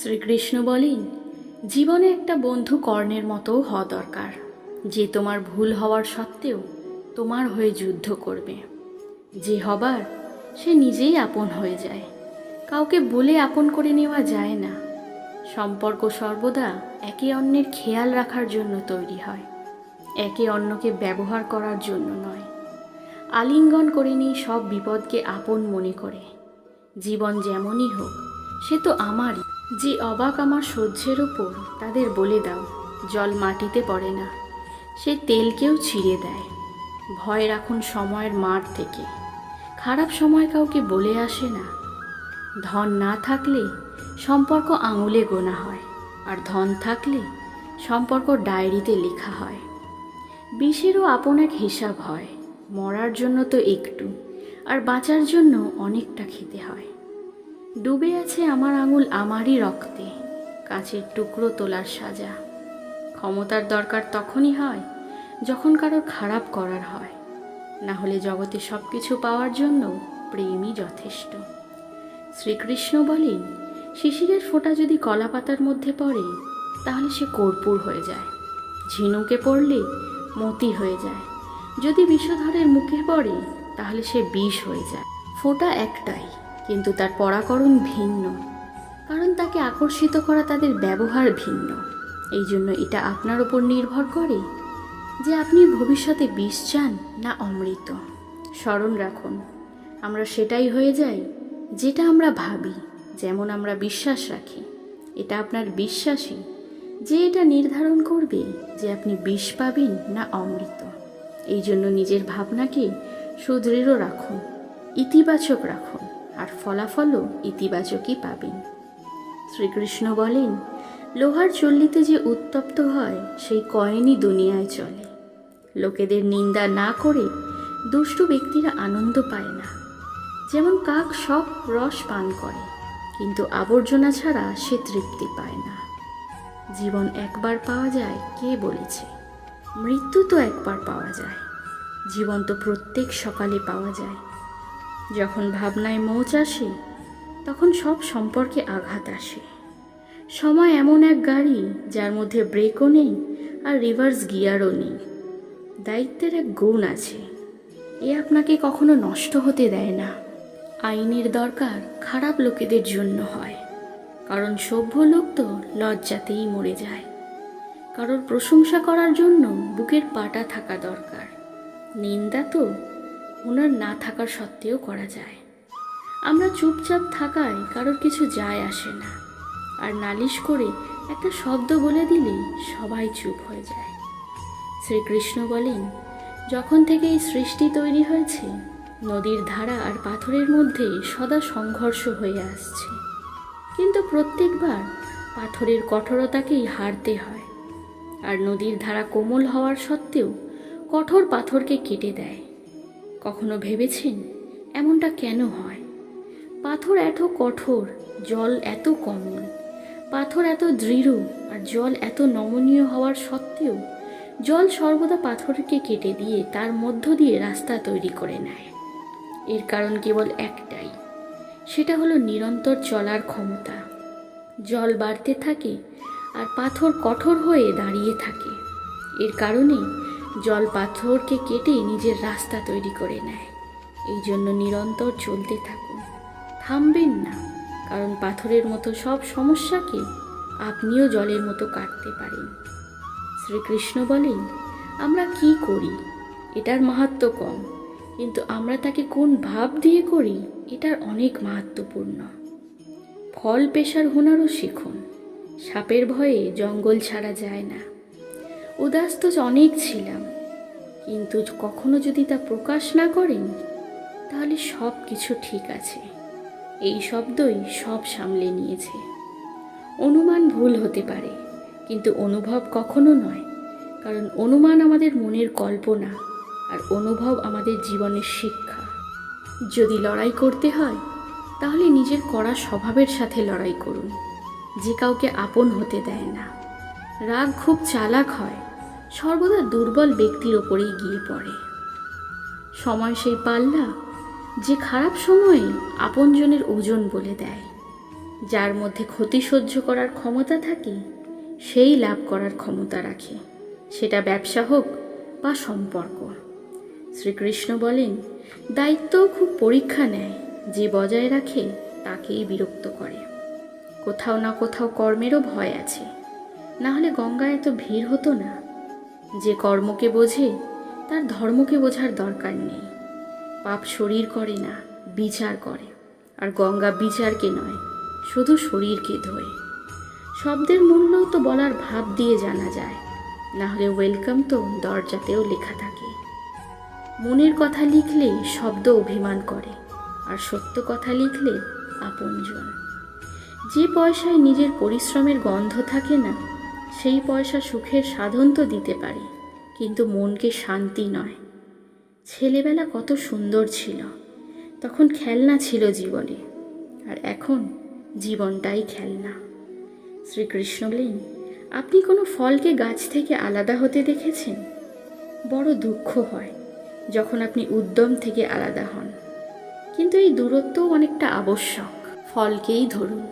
শ্রীকৃষ্ণ বলেন, জীবনে একটা বন্ধু কর্ণের মতো হওয়া দরকার, যে তোমার ভুল হওয়ার সত্ত্বেও তোমার হয়ে যুদ্ধ করবে। যে হবার, সে নিজেই আপন হয়ে যায়। কাউকে বলে আপন করে নেওয়া যায় না। সম্পর্ক সর্বদা একে অন্যের খেয়াল রাখার জন্য তৈরি হয়। একে অন্যকে ব্যবহার করার জন্য নয়। আলিঙ্গন করে নিয়ে সব বিপদকে আপন মনে করে। জীবন যেমনই হোক সে তো আমারই। যে অবাক আমার সহ্যের ওপর তাদের বলে দাও, জল মাটিতে পড়ে না। সে তেলকেও ছিঁড়ে দেয়। ভয় রাখুন সময়ের মার থেকে। খারাপ সময় কাউকে বলে আসে না। ধন না থাকলে সম্পর্ক আঙুলে গোনা হয়, আর ধন থাকলে সম্পর্ক ডায়েরিতে লেখা হয়। বিষেরও আপন এক হিসাব হয়, মরার জন্য তো একটু, আর বাঁচার জন্য অনেকটা খেতে হয়। ডুবে আছে আমার আঙুল আমারই রক্তে কাছের টুকরো তোলার সাজা। ক্ষমতার দরকার তখনই হয় যখন কারোর খারাপ করার হয়। না হলে জগতে সব কিছু পাওয়ার জন্য প্রেমই যথেষ্ট। শ্রীকৃষ্ণ বলেন, শিশিরের ফোঁটা যদি কলা পাতার মধ্যে পড়ে, তাহলে সে কর্পূর হয়ে যায়। ঝিনুকে পড়লে মতি হয়ে যায়। যদি বিষধরের মুখে পড়ে, তাহলে সে বিষ হয়ে যায়। ফোঁটা একটাই কিন্তু তার পরাকরণ ভিন্ন, কারণ তাকে আকর্ষিত করা তাদের ব্যবহার ভিন্ন। এই জন্য এটা আপনার ওপর নির্ভর করে যে আপনি ভবিষ্যতে বিষ চান না অমৃত। স্মরণ রাখুন, আমরা সেটাই হয়ে যাই যেটা আমরা ভাবি, যেমন আমরা বিশ্বাস রাখি। এটা আপনার বিশ্বাসী যে এটা নির্ধারণ করবে যে আপনি বিষ পাবেন না অমৃত। এই জন্য নিজের ভাবনাকে সুদৃঢ় রাখুন, ইতিবাচক রাখুন। আর ফলাফলও ইতিবাচকই পাবেন। শ্রীকৃষ্ণ বলেন, লোহার চল্লিতে যে উত্তপ্ত হয়, সেই কয়েনই দুনিয়ায় চলে। লোকেদের নিন্দা না করে দুষ্টু ব্যক্তিরা আনন্দ পায় না। যেমন কাক সব রস পান করে, কিন্তু আবর্জনা ছাড়া সে তৃপ্তি পায় না। জীবন একবার পাওয়া যায়, কে বলেছে? মৃত্যু তো একবার পাওয়া যায়। জীবন তো প্রত্যেক সকালে পাওয়া যায়। যখন ভাবনায় মৌচ আসে, তখন সব সম্পর্কে আঘাত আসে। সময় এমন এক গাড়ি যার মধ্যে ব্রেকও নেই আর রিভার্স গিয়ারও নেই। দায়িত্বের এক গুণ আছে। এ আপনাকে কখনো নষ্ট হতে দেয় না। আইনের দরকার খারাপ লোকেদের জন্য হয়। কারণ সভ্য লোক তো লজ্জাতেই মরে যায়। কারোর প্রশংসা করার জন্য বুকের পাটা থাকা দরকার। নিন্দা তো ওনার না থাকার সত্ত্বেও করা যায়। আমরা চুপচাপ থাকায় কারোর কিছু যায় আসে না। আর নালিশ করে একটা শব্দ বলে দিলেই সবাই চুপ হয়ে যায়। শ্রীকৃষ্ণ বলেন, যখন থেকে এই সৃষ্টি তৈরি হয়েছে, নদীর ধারা আর পাথরের মধ্যে সদা সংঘর্ষ হয়ে আসছে। কিন্তু প্রত্যেকবার পাথরের কঠোরতাকেই হারতে হয়। আর নদীর ধারা কোমল হওয়ার সত্ত্বেও কঠোর পাথরকে কেটে দেয়। কখনো ভেবেছেন? এমনটা কেন হয়? পাথর এত কঠোর, জল এত কমল পাথর এত দৃঢ় আর জল এত নমনীয় হওয়ার সত্ত্বেও জল সর্বদা পাথরকে কেটে দিয়ে তার মধ্য দিয়ে রাস্তা তৈরি করে নেয়। এর কারণ কেবল একটাই। সেটা হলো নিরন্তর চলার ক্ষমতা। জল বাড়তে থাকে আর পাথর কঠোর হয়ে দাঁড়িয়ে থাকে। এর কারণে জল পাথরকে কেটে নিজের রাস্তা তৈরি করে নেয়। এই জন্য নিরন্তর চলতে থাকুন। থামবেন না, কারণ পাথরের মতো সব সমস্যাকে আপনিও জলের মতো কাটতে পারেন। শ্রীকৃষ্ণ বলেন, আমরা কি করি? এটার মাহাত্ম কম। কিন্তু আমরা তাকে কোন ভাব দিয়ে করি? এটার অনেক মাহাত্মপূর্ণ ফল, পেশার হুনারও শিখুন। সাপের ভয়ে জঙ্গল ছাড়া যায় না। উদাস তো অনেক ছিলাম। কিন্তু কখনো যদি তা প্রকাশ না করেন, তাহলে সব কিছু ঠিক আছে। এই শব্দই সব সামলে নিয়েছে। অনুমান ভুল হতে পারে, কিন্তু অনুভব কখনো নয়। কারণ অনুমান আমাদের মনের কল্পনা, আর অনুভব আমাদের জীবনের শিক্ষা। যদি লড়াই করতে হয়, তাহলে নিজের করা স্বভাবের সাথে লড়াই করুন। যে কাউকে আপন হতে দেয় না। রাগ খুব চালাক হয় সর্বদা দুর্বল ব্যক্তির ওপরেই গিয়ে পড়ে। সময় সেই পাল্লা যে খারাপ সময়ে আপনজনের ওজন বলে দেয়, যার মধ্যে ক্ষতি সহ্য করার ক্ষমতা থাকে, সেই লাভ করার ক্ষমতা রাখে। সেটা ব্যবসা হোক বা সম্পর্ক। শ্রীকৃষ্ণ বলেন, দায়িত্বও খুব পরীক্ষা নেয়, যে বজায় রাখে তাকেই বিরক্ত করে। কোথাও না কোথাও কর্মেরও ভয় আছে। না হলে গঙ্গায় এত ভিড় হতো না। যে কর্মকে বোঝে, তার ধর্মকে বোঝার দরকার নেই। পাপ শরীর করে না, বিচার করে। আর গঙ্গা বিচারকে নয়, শুধু শরীরকে ধোয়। শব্দের মূল্যও তো বলার ভাব দিয়ে জানা যায়। না হলে ওয়েলকাম তো দরজাতেও লেখা থাকে। মনের কথা লিখলে শব্দ অভিমান করে, আর সত্য কথা লিখলে আপনজন। যে পয়সায় নিজের পরিশ্রমের গন্ধ থাকে না সেই পয়সা সুখের সাধন তো দিতে পারে, কিন্তু মনকে শান্তি নয়। ছেলেবেলা কত সুন্দর ছিল, তখন খেলনা ছিল জীবনে, আর এখন জীবনটাই খেলনা। শ্রীকৃষ্ণ বলেন, আপনি কোনো ফলকে গাছ থেকে আলাদা হতে দেখেছেন? বড় দুঃখ হয় যখন আপনি উদ্যম থেকে আলাদা হন। কিন্তু এই দূরত্বও অনেকটা আবশ্যক। ফলকেই ধরুন,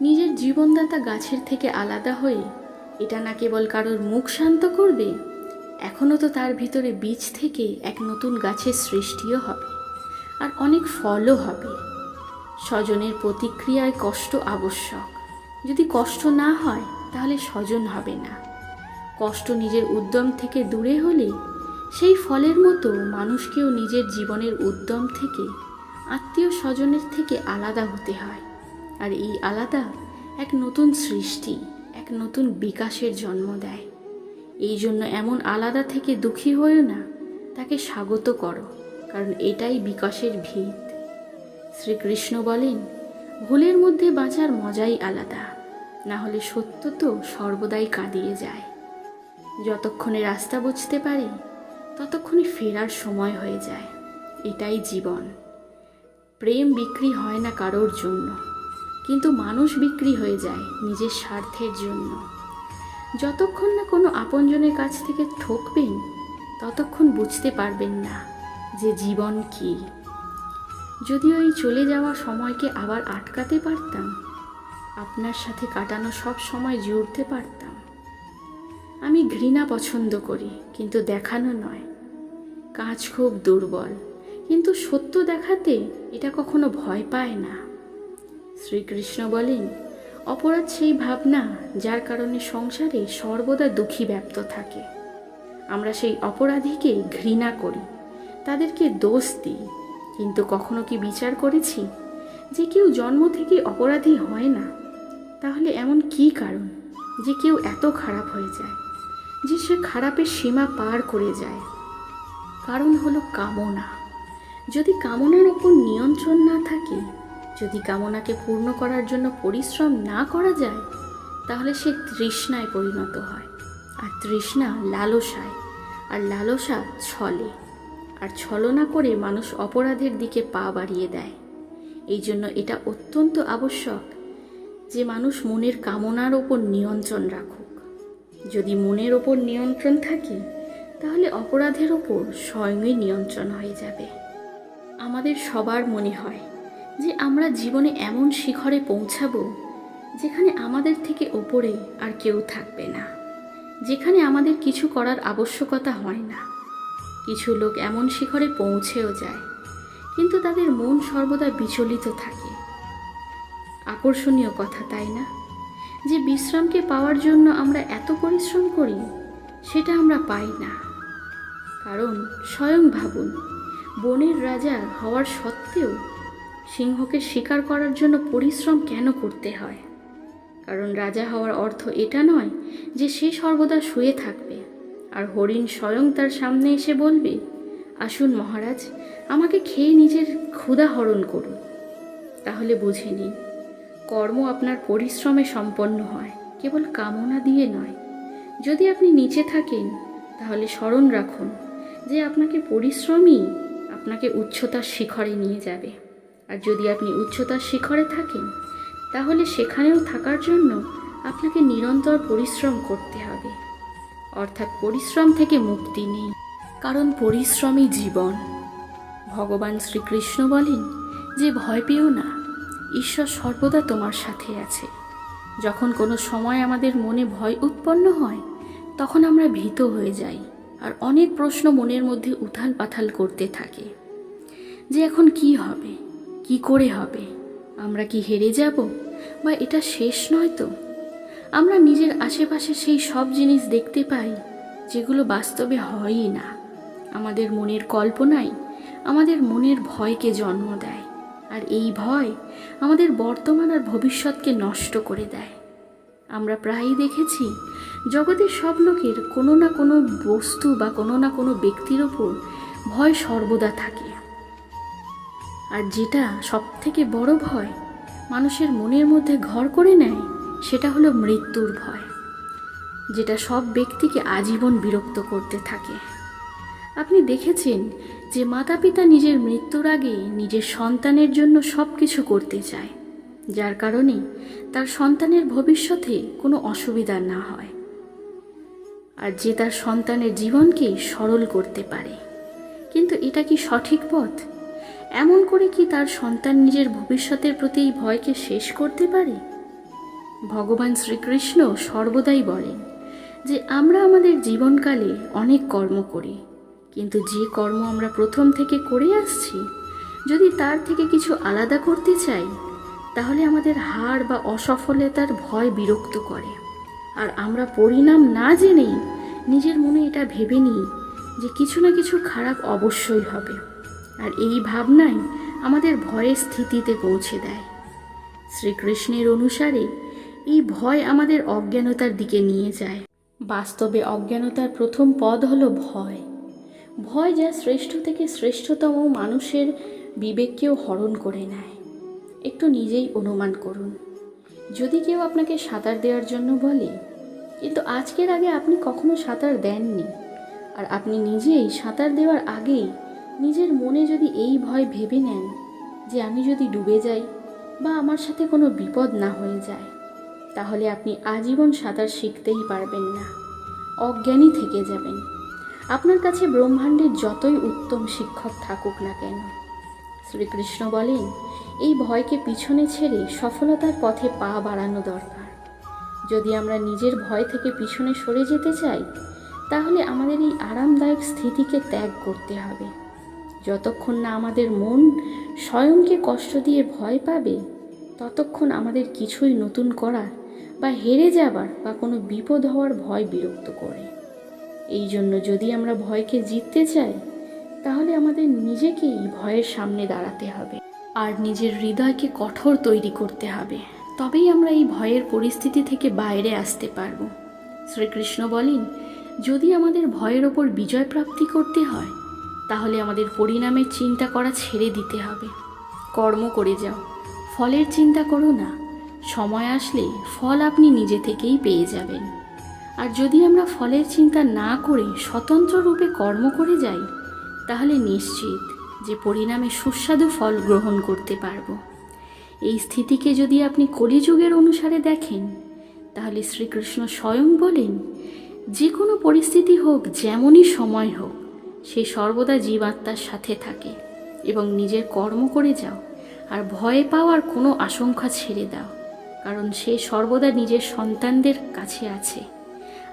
নিজের জীবনদাতা গাছের থেকে আলাদা হয়ে এটা না কেবল কারোর মুখ শান্ত করবে? এখনও তো তার ভিতরে বীজ থেকে এক নতুন গাছের সৃষ্টিও হবে, আর অনেক ফলও হবে। স্বজনের প্রতিক্রিয়ায় কষ্ট আবশ্যক। যদি কষ্ট না হয়, তাহলে স্বজন হবে না। কষ্ট নিজের উদ্যম থেকে দূরে হলে, সেই ফলের মতো মানুষকেও নিজের জীবনের উদ্যম থেকে, আত্মীয় স্বজনের থেকে আলাদা হতে হয়। আর এই আলাদা এক নতুন সৃষ্টি। নতুন বিকাশের জন্ম দেয়। এই জন্য এমন আলাদা থেকে দুঃখী হয়েও না, তাকে স্বাগত করো, কারণ এটাই বিকাশের ভিত। শ্রীকৃষ্ণ বলেন, ভুলের মধ্যে বাঁচার মজাই আলাদা, না হলে সত্য তো সর্বদাই কাঁদিয়ে যায়। যতক্ষণে রাস্তা বুঝতে পারি, ততক্ষণে ফেরার সময় হয়ে যায়। এটাই জীবন। প্রেম বিক্রি হয় না কারোর জন্য। কিন্তু মানুষ বিক্রি হয়ে যায় নিজের স্বার্থের জন্য। যতক্ষণ না কোনো আপনজনের কাছ থেকে ঠকবেন, ততক্ষণ বুঝতে পারবেন না যে জীবন কী। যদি ওই চলে যাওয়া সময়কে আবার আটকাতে পারতাম, আপনার সাথে কাটানো সব সময় জুড়তে পারতাম। আমি ঘৃণা পছন্দ করি, কিন্তু দেখানো নয়। কাজ খুব দুর্বল, কিন্তু সত্য দেখাতে এটা কখনো ভয় পায় না। শ্রীকৃষ্ণ বলেন, অপরাধ সেই ভাবনা যার কারণে সংসারে সর্বদা দুঃখী ব্যপ্ত থাকে। আমরা সেই অপরাধীকে ঘৃণা করি, তাদেরকে দোষ দিই, কিন্তু কখনো কি বিচার করেছি যে কেউ জন্ম থেকে অপরাধী হয় না? তাহলে এমন কি কারণ যে কেউ এত খারাপ হয়ে যায়, যে সে খারাপের সীমা পার করে যায়? কারণ হলো কামনা। যদি কামনার ওপর নিয়ন্ত্রণ না থাকে যদি কামনাকে পূর্ণ করার জন্য পরিশ্রম না করা যায়, তাহলে সে তৃষ্ণায় পরিণত হয়। আর তৃষ্ণা লালসায়, আর লালসা ছলে। আর ছলনা করে মানুষ অপরাধের দিকে পা বাড়িয়ে দেয়। এই জন্য এটা অত্যন্ত আবশ্যক যে মানুষ মনের কামনার ওপর নিয়ন্ত্রণ রাখুক। যদি মনের ওপর নিয়ন্ত্রণ থাকে, তাহলে অপরাধের ওপর স্বয়ংই নিয়ন্ত্রণ হয়ে যাবে। আমাদের সবার মনে হয় যে আমরা জীবনে এমন শিখরে পৌঁছাবো, যেখানে আমাদের থেকে ওপরে আর কেউ থাকবে না, যেখানে আমাদের কিছু করার আবশ্যকতা হয় না। কিছু লোক এমন শিখরে পৌঁছেও যায়, কিন্তু তাদের মন সর্বদা বিচলিত থাকে। আকর্ষণীয় কথা তাই না? যে বিশ্রামকে পাওয়ার জন্য আমরা এত পরিশ্রম করি, সেটা আমরা পাই না। কারণ, স্বয়ং ভাবুন, বনের রাজা হওয়ার সত্ত্বেও সিংহকে শিকার করার জন্য পরিশ্রম কেন করতে হয়? কারণ রাজা হওয়ার অর্থ এটা নয় যে সে সর্বদা শুয়ে থাকবে। আর হরিণ স্বয়ং তার সামনে এসে বলবে, আসুন মহারাজ, আমাকে খেয়ে নিজের ক্ষুধা হরণ করুন। তাহলে বুঝে নিন, কর্ম আপনার পরিশ্রমে সম্পন্ন হয়, কেবল কামনা দিয়ে নয়। যদি আপনি নিচে থাকেন, তাহলে স্মরণ রাখুন যে আপনাকে পরিশ্রমই আপনাকে উচ্চতার শিখরে নিয়ে যাবে। আর যদি আপনি উচ্চতার শিখরে থাকেন, তাহলে সেখানেও থাকার জন্য আপনাকে নিরন্তর পরিশ্রম করতে হবে। অর্থাৎ পরিশ্রম থেকে মুক্তি নেই। কারণ পরিশ্রমই জীবন। ভগবান শ্রীকৃষ্ণ বলেন যে ভয় পেও না, ঈশ্বর সর্বদা তোমার সাথে আছে। যখন কোনো সময় আমাদের মনে ভয় উৎপন্ন হয়, তখন আমরা ভীত হয়ে যাই আর অনেক প্রশ্ন মনের মধ্যে উথাল পাথাল করতে থাকে। যে এখন কি হবে? কি করে হবে? আমরা কি হেরে যাব? বা এটা শেষ নয় তো? আমরা নিজের আশেপাশে সেই সব জিনিস দেখতে পাই, যেগুলো বাস্তবে হয়ই না। আমাদের মনের কল্পনাই আমাদের মনের ভয়কে জন্ম দেয়, আর এই ভয় আমাদের বর্তমান আর ভবিষ্যৎকে নষ্ট করে দেয়। আমরা প্রায়ই দেখেছি জগতের সব লোকের কোনো না কোনো বস্তু বা কোনো না কোনো ব্যক্তির ওপর ভয় সর্বদা থাকে। আর যেটা সব থেকে বড় ভয় মানুষের মনের মধ্যে ঘর করে নেয়, সেটা হলো মৃত্যুর ভয়, যেটা সব ব্যক্তিকে আজীবন বিরক্ত করতে থাকে। আপনি দেখেছেন যে মাতা পিতা নিজের মৃত্যুর আগে নিজের সন্তানের জন্য সব কিছু করতে চায়, যার কারণে তার সন্তানের ভবিষ্যতে কোনো অসুবিধা না হয়, আর যে তার সন্তানের জীবনকে সরল করতে পারে। কিন্তু এটা কি সঠিক পথ? এমন করে কি তার সন্তান নিজের ভবিষ্যতের প্রতি এই ভয়কে শেষ করতে পারে? ভগবান শ্রীকৃষ্ণ সর্বদাই বলেন যে, আমরা আমাদের জীবনকালে অনেক কর্ম করি, কিন্তু যে কর্ম আমরা প্রথম থেকে করে আসছি, যদি তার থেকে কিছু আলাদা করতে চাই, তাহলে আমাদের হার বা অসফলতার ভয় বিরক্ত করে। আর আমরা পরিণাম না জেনেই নিজের মনে এটা ভেবে নিই যে কিছু না কিছু খারাপ অবশ্যই হবে। আর এই ভাবনাই আমাদের ভয়ের স্থিতিতে পৌঁছে দেয়। শ্রীকৃষ্ণের অনুসারে এই ভয় আমাদের অজ্ঞানতার দিকে নিয়ে যায়। বাস্তবে অজ্ঞানতার প্রথম পদ হলো ভয়। ভয় যা শ্রেষ্ঠ থেকে শ্রেষ্ঠতম মানুষের বিবেককেও হরণ করে নেয়। একটু নিজেই অনুমান করুন। যদি কেউ আপনাকে সাঁতার দেওয়ার জন্য বলে, কিন্তু আজকের আগে আপনি কখনো সাঁতার দেননি? আর আপনি নিজেই সাঁতার দেওয়ার আগেই নিজের মনে যদি এই ভয় ভেবে নেন যে আমি যদি ডুবে যাই বা আমার সাথে কোনো বিপদ না হয়ে যায়, তাহলে আপনি আজীবন সাঁতার শিখতেই পারবেন না। অজ্ঞানী থেকে যাবেন। আপনার কাছে ব্রহ্মাণ্ডের যতই উত্তম শিক্ষক থাকুক না কেন, শ্রীকৃষ্ণ বলেন, এই ভয়কে পিছনে ছেড়ে সফলতার পথে পা বাড়ানো দরকার। যদি আমরা নিজের ভয় থেকে পিছনে সরে যেতে চাই, তাহলে আমাদের এই আরামদায়ক স্থিতিকে ত্যাগ করতে হবে। যতক্ষণ না আমাদের মন স্বয়ংকে কষ্ট দিয়ে ভয় পাবে, ততক্ষণ আমাদের কিছুই নতুন করার বা হেরে যাবার বা কোনো বিপদ হওয়ার ভয় বিরক্ত করে। এই জন্য যদি আমরা ভয়কে জিততে চাই, তাহলে আমাদের নিজেকেই ভয়ের সামনে দাঁড়াতে হবে আর নিজের হৃদয়কে কঠোর তৈরি করতে হবে। তবেই আমরা এই ভয়ের পরিস্থিতি থেকে বাইরে আসতে পারব। শ্রীকৃষ্ণ বলেন, যদি আমাদের ভয়ের ওপর বিজয় প্রাপ্তি করতে হয় তাহলে আমাদের পরিণামের চিন্তা করা ছেড়ে দিতে হবে। কর্ম করে যাও। ফলের চিন্তা করো না। সময় আসলে ফল আপনি নিজে থেকেই পেয়ে যাবেন। আর যদি আমরা ফলের চিন্তা না করে স্বতন্ত্র রূপে কর্ম করে যাই, তাহলে নিশ্চিত যে পরিণামে সুস্বাদু ফল গ্রহণ করতে পারব। এই স্থিতিকে যদি আপনি কলিযুগের অনুসারে দেখেন, তাহলে শ্রীকৃষ্ণ স্বয়ং বলেন, যে কোনো পরিস্থিতি হোক, যেমনই সময় হোক সে সর্বদা জীবাত্মার সাথে থাকে এবং নিজের কর্ম করে যাও, আর ভয় পাওয়ার কোনো আশঙ্কা ছেড়ে দাও, কারণ সে সর্বদা নিজের সন্তানদের কাছে আছে।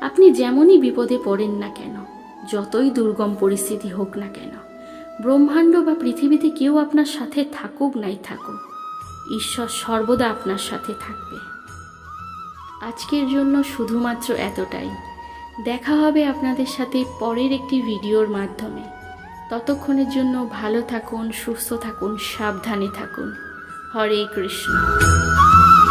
আপনি যেমনই বিপদে পড়েন না কেন, যতই দুর্গম পরিস্থিতি হোক না কেন, ব্রহ্মাণ্ড বা পৃথিবীতে কেউ আপনার সাথে থাকুক নাই থাকুক, ঈশ্বর সর্বদা আপনার সাথে থাকবে। আজকের জন্য শুধুমাত্র এতটাই। দেখা হবে আপনাদের সাথে পরের একটি ভিডিওর মাধ্যমে। ততক্ষণের জন্য ভালো থাকুন, সুস্থ থাকুন, সাবধানে থাকুন। হরে কৃষ্ণ।